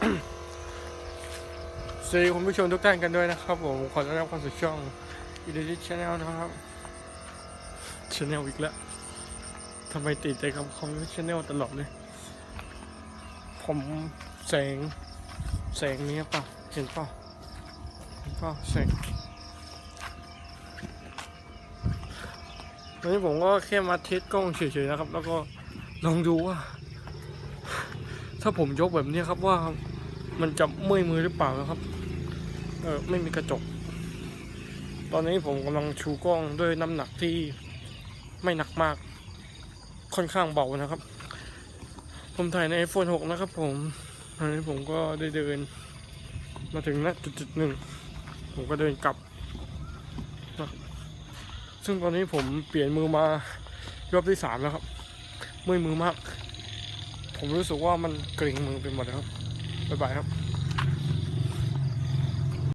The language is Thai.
สวัสดีคุณผู้ชมทุกท่านกันด้วยนะครับผมขอต้อนรับเข้าสู่ช่องอีเดลิชแนลนะครับชแนลอีกแล้วทำไมติดใจกับคำว่าชแนลตลอดเลย ผมแสง แสงนี้เปล่ะเห็นปล่ะเห็นปล่ะแสงวันนี้ผมก็แค่มาเทสกล้องเฉยๆนะครับ แล้วก็ลองดูว่า ถ้าผมยกแบบนี้ครับว่า มันจะเมื่อยมือหรือเปล่านะครับ เออไม่มีกระจก ตอนนี้ผมกำลังชูกล้องด้วยน้ำหนักที่ไม่หนักมาก ค่อนข้างเบานะครับ ผมถ่ายใน iPhone 6 นะครับผมตอนนี้ผมก็ได้เดิน มาถึงณจุดๆหนึ่ง ผมก็เดินกลับ ซึ่งตอนนี้ผมเปลี่ยนมือมารอบที่สามแล้วครับเมื่อยมือมาก ผมรู้สึกว่ามันเกร็งมือไปหมดแล้วครับ 拜拜。า